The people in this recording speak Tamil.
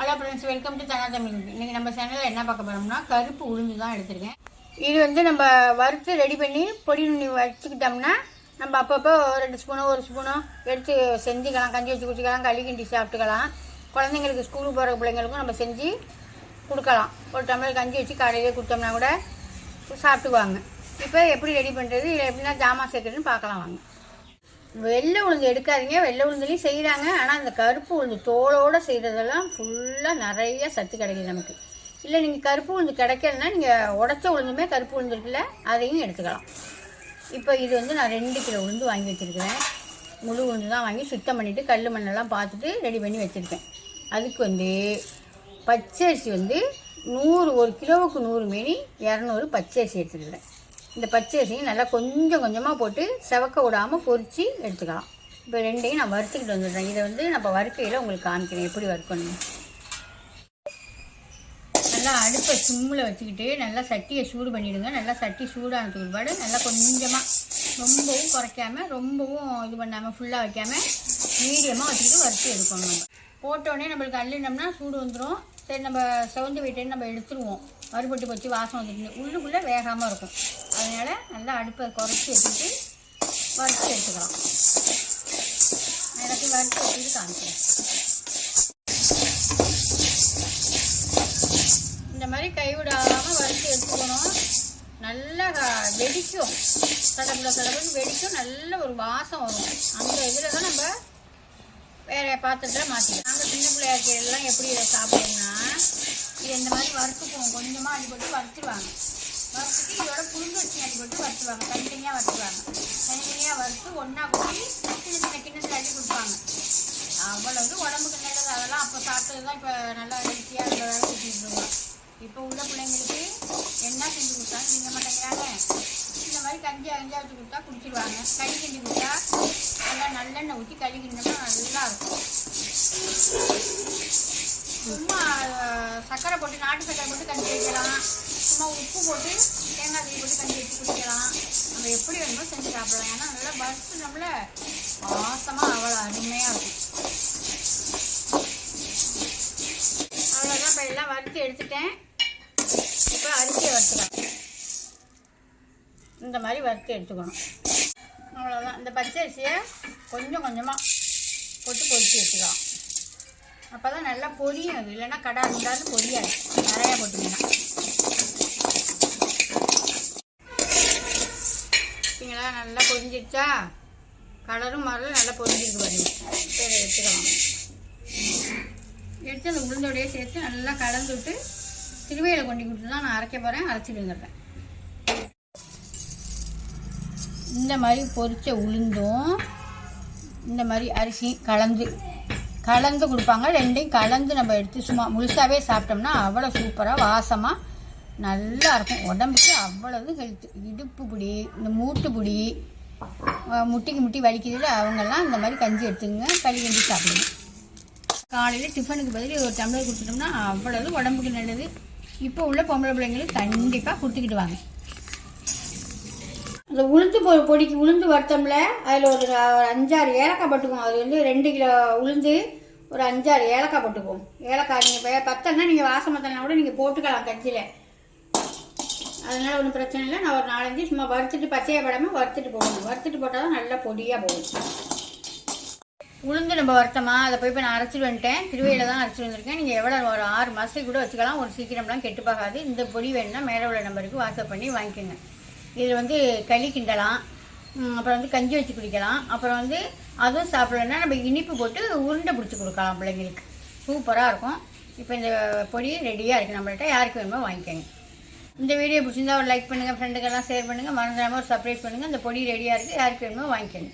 Hello friends welcome to Dhana Tamil இன்றைக்கி நம்ம சேனலில் என்ன பார்க்க போகிறோம்னா கருப்பு உளுந்து தான் எடுத்திருக்கேன். இது வந்து நம்ம வறுத்து ரெடி பண்ணி பொடி நுண்ணி வச்சுக்கிட்டோம்னா நம்ம அப்பப்போ ரெண்டு ஸ்பூனோ ஒரு ஸ்பூனோ எடுத்து செஞ்சுக்கலாம். கஞ்சி வச்சு குடிச்சிக்கலாம் களி கிண்டி சாப்பிட்டுக்கலாம். குழந்தைங்களுக்கு ஸ்கூலுக்கு போகிற பிள்ளைங்களுக்கும் நம்ம செஞ்சு கொடுக்கலாம். ஒரு டம்ளர் கஞ்சி வச்சு காலையிலே கொடுத்தோம்னா கூட சாப்பிட்டுக்குவாங்க. இப்போ எப்படி ரெடி பண்ணுறது இல்லை எப்படின்னா ஜாமான் சேர்க்குறதுன்னு பார்க்கலாம் வாங்க. வெள்ளை உளுந்து எடுக்காதீங்க. வெள்ளை உளுந்துலேயும் செய்கிறாங்க ஆனால் அந்த கருப்பு உளுந்து தோலோடு செய்கிறதெல்லாம் ஃபுல்லாக நிறைய சத்து கிடைக்குது நமக்கு. இல்லை நீங்கள் கருப்பு உளுந்து கிடைக்கலன்னா நீங்கள் உடச்ச உளுந்துமே கருப்பு உளுந்து இருக்குல்ல அதையும் எடுத்துக்கலாம். இப்போ இது வந்து நான் ரெண்டு கிலோ உளுந்து வாங்கி வச்சுருக்கிறேன். முழு உளுந்து தான் வாங்கி சுத்தம் பண்ணிவிட்டு கல் மண்ணெல்லாம் பார்த்துட்டு ரெடி பண்ணி வச்சுருக்கேன். அதுக்கு வந்து பச்சரிசி வந்து நூறு ஒரு கிலோவுக்கு நூறு மீனி இரநூறு பச்சரிசி எடுத்துக்கிறேன் இந்த பச்சரிசியும் நல்லா கொஞ்சம் கொஞ்சமாக போட்டு செவக்க விடாமல் பொறித்து எடுத்துக்கலாம். இப்போ ரெண்டையும் நான் வறுத்துக்கிட்டு வந்துடுறேன். இதை வந்து நம்ம வறுக்கையில் உங்களுக்கு காமிக்கிறேன். எப்படி வறுக்கணும் நல்லா அடுப்பை சிம்மில் வச்சுக்கிட்டு நல்லா சட்டியை சூடு பண்ணிவிடுங்க நல்லா சட்டி சூடானதுக்கு பிற்பாடு நல்லா கொஞ்சமாக ரொம்பவும் குறைக்காமல் ரொம்பவும் இது பண்ணாமல் ஃபுல்லாக வைக்காமல் மீடியமாக வச்சுக்கிட்டு வறுத்து எடுக்கணும் நம்ம. போட்டோடனே நம்மளுக்கு அள்ளினோம்னா சூடு வந்துடும் சரி நம்ம செவந்து போயிட்டேன்னு நம்ம எடுத்துருவோம். மறுபட்டு போச்சு வாசம் வந்துட்டு உள்ளுக்குள்ளே வேகாமல் இருக்கும். அதனால் நல்லா அடுப்பை குறைச்சி வச்சுட்டு வறுத்து எடுத்துக்கலாம். எனக்கு எல்லாத்தையும் வறுத்து வச்சுட்டு காமிக்கிறேன். இந்த மாதிரி கைவிடாமல் வறுத்து எடுத்துக்கணும். நல்லா வெடிக்கும். தடப்புல தடப்புன்னு வெடிக்கும். நல்ல ஒரு வாசம் வரும். அந்த இதில் தான் நம்ம வேற பாத்திரத்தில் மாற்றிக்கலாம் நாங்கள் சின்ன பிள்ளையா எல்லாம் எப்படி இதை சாப்பிடுவோம்னா இது இந்த மாதிரி வறுத்துக்குவோம். கொஞ்சமாக அடிப்பட்டு வறுத்துருவாங்க. வறுத்துட்டு இதோட புழுந்து வச்சு அடி போட்டு வறுத்துவாங்க தனித்தனியாக வறுத்துவாங்க தனித்தனியாக வறுத்து ஒன்றா கூட்டி சின்ன சின்ன கிண்ணத்தில் அள்ளி கொடுப்பாங்க. அவ்வளவு உடம்புக்கு நல்லது. அதெல்லாம் அப்போ சாப்பிட்டது தான் இப்போ நல்லா ஹெல்த்தியாக இருந்ததாக வேலை இப்போ உள்ள பிள்ளைங்களுக்கு என்ன செஞ்சு கொடுத்தாலும் திங்க மாட்டேங்கிறாங்க. இந்த மாதிரி கஞ்சி கஞ்சியாக வச்சு கொடுத்தா குடிச்சிடுவாங்க களி கிண்டி கொடுத்தா நல்லா நல்லெண்ணெய் ஊற்றி களி கிண்டோம்னா நல்லா இருக்கும். சும்மா சர்க்கரை போட்டு நாட்டு சர்க்கரை போட்டு கஞ்சி வைக்கலாம். சும்மா உப்பு போட்டு தேங்காய் தீ போட்டு கஞ்சி வச்சு குடிக்கலாம். நம்ம எப்படி வேணுமோ செஞ்சு சாப்பிடலாம். ஏன்னா நல்லா பஸ்ஸு நம்மள மாசமாக அவ்வளோ அருமையாக இருக்கும். அவ்வளோதான் இப்போ எல்லாம் வறுத்து எடுத்துட்டேன். இப்போ அரிசியை வறுத்துக்கலாம். இந்த மாதிரி வறுத்து எடுத்துக்கணும். அவ்வளோதான் இந்த பச்சை அரிசியை கொஞ்சம் கொஞ்சமாக போட்டு பொரிச்சு எடுத்துக்கலாம் அப்போ தான் நல்லா பொரியும். அது இல்லைன்னா கடா முடாது பொரியாது. நிறையா போட்டிங்கன்னா பார்த்தீங்களா நல்லா பொரிஞ்சிடுச்சா கலரும் மாறல நல்லா பொரிஞ்சிருக்கு பாருங்க சரி எடுத்துக்கலாம். எடுத்து அந்த உளுந்தோடையே சேர்த்து நல்லா கலந்து விட்டு திருவையில் கொண்டு கொடுத்து தான் நான் அரைக்க போகிறேன் அரைச்சிட்டு வந்துடுறேன். இந்த மாதிரி பொரித்த உளுந்தும் இந்த மாதிரி அரிசி கலந்து கலந்து கொடுப்பாங்க. ரெண்டையும் கலந்து நம்ம எடுத்து சும்மா முழுசாகவே சாப்பிட்டோம்னா அவ்வளோ சூப்பராக வாசமாக நல்லா இருக்கும். உடம்புக்கு அவ்வளவு ஹெல்த்து இடுப்பு பிடி இந்த மூட்டு பிடி முட்டிக்கு முட்டி வலிக்குதுல அவங்கெல்லாம் இந்த மாதிரி கஞ்சி எடுத்துங்க களி கஞ்சி சாப்பிடுங்க. காலையில் டிஃபனுக்கு பதில் ஒரு டம்ளர் கொடுத்துட்டோம்னா அவ்வளவு உடம்புக்கு நல்லது. இப்போ உள்ள பொம்பளை பிள்ளைங்களுக்கு கண்டிப்பாக கொடுத்துக்கிட்டு வாங்க. அந்த உளுந்து பொ பொடிக்கு உளுந்து வறுத்தோம்ல அதில் ஒரு ஒரு அஞ்சாறு ஏலக்காய் பட்டுக்கும் அது வந்து ரெண்டு கிலோ உளுந்து ஒரு அஞ்சாறு ஏலக்காய் பட்டுக்கும் ஏலக்காய் நீங்கள் பத்தனா நீங்கள் வாசம் பத்தனா கூட நீங்கள் போட்டுக்கலாம் கஞ்சியில். அதனால் ஒன்றும் பிரச்சனை இல்லை. நான் ஒரு நாலஞ்சு சும்மா வறுத்துட்டு பச்சையாக படாமல் வறுத்துட்டு போடணும் வறுத்துட்டு போட்டால் தான் நல்லா பொடியாக போகும். உளுந்து நம்ம வறுத்தமா? அதை போய் இப்போ நான் அரைச்சிட்டு வந்துட்டேன். திருவையில் தான் அரைச்சிட்டு வந்திருக்கேன். நீங்கள் எவ்வளோ ஒரு ஆறு மாதத்துக்கு கூட வச்சுக்கலாம். ஒரு சீக்கிரம்லாம் கெட்டு இந்த பொடி வேணும்னா மேலே உள்ள நம்பருக்கு வாட்ஸ்அப் பண்ணி வாங்கிக்கோங்க. இது வந்து களி கிண்டலாம். அப்புறம் வந்து கஞ்சி வச்சு குடிக்கலாம். அப்புறம் வந்து அதுவும் சாப்பிடலன்னா நம்ம இனிப்பு போட்டு உருண்டை பிடிச்சி கொடுக்கலாம் பிள்ளைங்களுக்கு. சூப்பராக இருக்கும். இப்போ இந்த பொடி ரெடியாக இருக்குது நம்மள்கிட்ட யாருக்கு வேணுமோ வாங்கிக்கோங்க. இந்த வீடியோ பிடிச்சிருந்தா ஒரு லைக் பண்ணுங்கள் ஃப்ரெண்டுக்கெல்லாம் ஷேர் பண்ணுங்கள் மறந்துடாமல் ஒரு சப்ஸ்கிரைப் பண்ணுங்கள் இந்த பொடி ரெடியாக இருக்குது யாருக்கு வேணுமோ வாங்கிக்கோங்க.